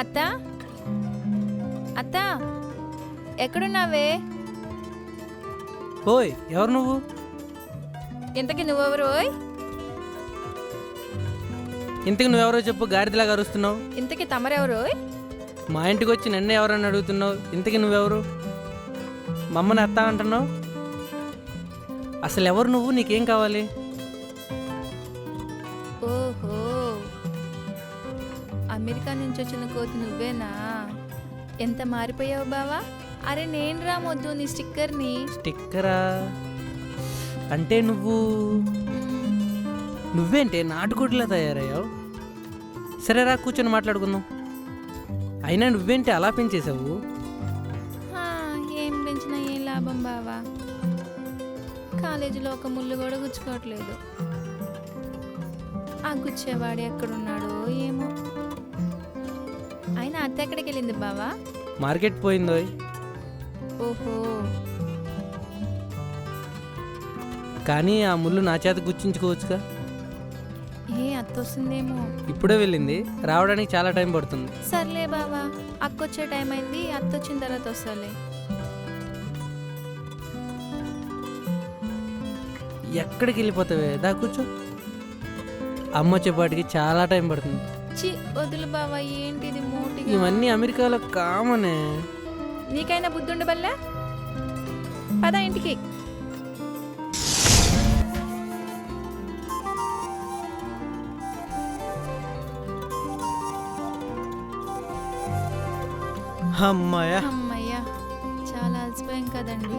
అత్త? అత్త? ఎక్కడున్నావే? ఓయ్ ఎవరు నువ్వు? ఇంతకి నువ్వెవరు ఓయ్? ఇంతకు నువ్వెవరో చెప్పు గాడిదలాగా అరుస్తున్నావు. ఇంతకి తమరెవరు ఓయ్? మా ఇంటికి వచ్చి నన్ను ఎవరని అడుగుతున్నావు? ఇంతకి నువ్వెవరు? మమ్మల్ని అత్త అంటున్నావు? అసలు ఎవరు నువ్వు? నీకేం కావాలి? ఓహో. అమెరికా నుంచి వచ్చిన కోతి నువ్వేనా? ఎంత మారిపోయావు బావా? అరే నేను రా మొద్దు నీ స్టిక్కర్ని. స్టిక్కరా? అంటే నువ్వు. నువ్వేంటే నాటుకోటిలా తయారయ్యావు? సరే రా కూర్చొని మాట్లాడుకుందాం. అయినా నువ్వేంటి అలా పెంచేసావు హా, ఏం పెంచినా ఏం లాభం బావా? కాలేజీలో ఒక ముళ్ళు కూడా గుచ్చుకోవట్లేదు. ఆ గుచ్చేవాడు ఎక్కడున్నాడో ఏమో. అయినా అత్త ఎక్కడికి వెళ్ళింది బావా? మార్కెట్ పోయిందోయ్ ఓహో. కానీ ఆ ముళ్ళు నా చేత గుచ్చించుకోవచ్చుగా. ఏ అత్త వస్తుందేమో ఇప్పుడే వెళ్ళింది. రావడానికి చాలా టైం పడుతుంది. సర్లే బావా అక్కొచ్చే టైం అయింది అత్త వచ్చిన తర్వాత వస్తాలే. ఎక్కడికి వెళ్ళిపోతావే దా కూర్చో. అమ్మ వచ్చేపాటికి చాలా టైం పడుతుంది. చి వదులు బావా ఏంటిది మోటిగా? ఇవన్నీ అమెరికాలో కామనే. నీకైనా బుద్ధి ఉండబల్లా? పద ఇంటికి. అమ్మాయా అమ్మయ్యా చాలా అలసిపోయాం కదండి.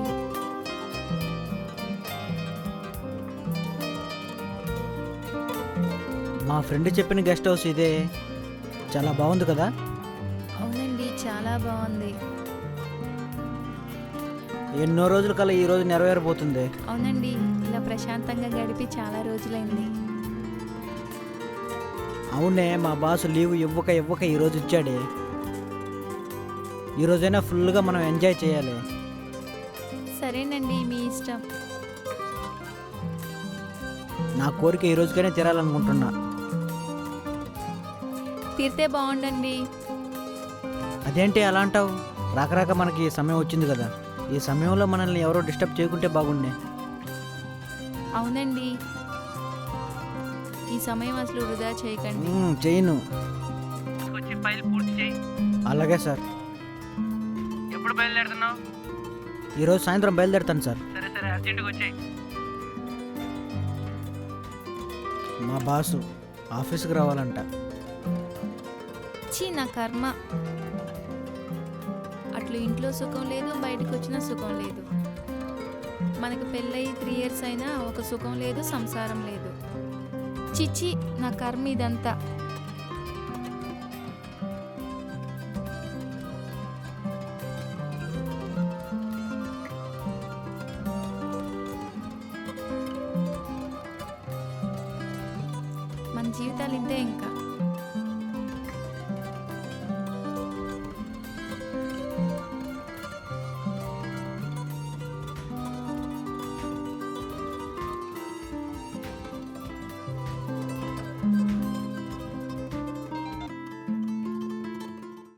మా ఫ్రెండ్ చెప్పిన గెస్ట్ హౌస్ ఇదే. చాలా బాగుంది కదా? అవునండి చాలా బాగుంది. ఎన్నో రోజుల కల్లా ఈ రోజు నెరవేరబోతుంది. అవునండి ఇలా ప్రశాంతంగా గడిపి చాలా రోజులైంది. అవునే మా బాస్ లీవ్ ఇవ్వక ఇవ్వక ఈ రోజు ఇచ్చాడే. ఈ రోజైనా ఫుల్గా మనం ఎంజాయ్ చేయాలి. సరేనండి మీ ఇష్టం. నా కోరిక ఈ రోజుకైనా తీరాలనుకుంటున్నా. తీరితే బాగుండండి. అదేంటి అలా అంటావు? రాక రాక మనకి ఈ సమయం వచ్చింది కదా. ఈ సమయంలో మనల్ని ఎవరో డిస్టర్బ్ చేయకుంటే బాగుండే. అవునండి. ఈ సమయం అసలు వృధా చేయకండి. మ్మ్, చేయను. ఫైల్ పూర్తి చేయి. అలాగే సార్. ఎప్పుడు బయలుదేరుతున్నావు? ఈరోజు సాయంత్రం బయలుదేరుతాను సార్. సరే సరే అర్జెంటుగా వచ్చాయి. మా బాసు ఆఫీస్కి రావాలంట. చీ నా కర్మ. అట్లు ఇంట్లో సుఖం లేదు బయటకు వచ్చిన సుఖం లేదు. మనకు పెళ్ళయి త్రీ ఇయర్స్ అయినా ఒక సుఖం లేదు సంసారం లేదు. చిచ్చి నా కర్మ ఇదంతా. మన జీవితాలు ఇంతే ఇంకా.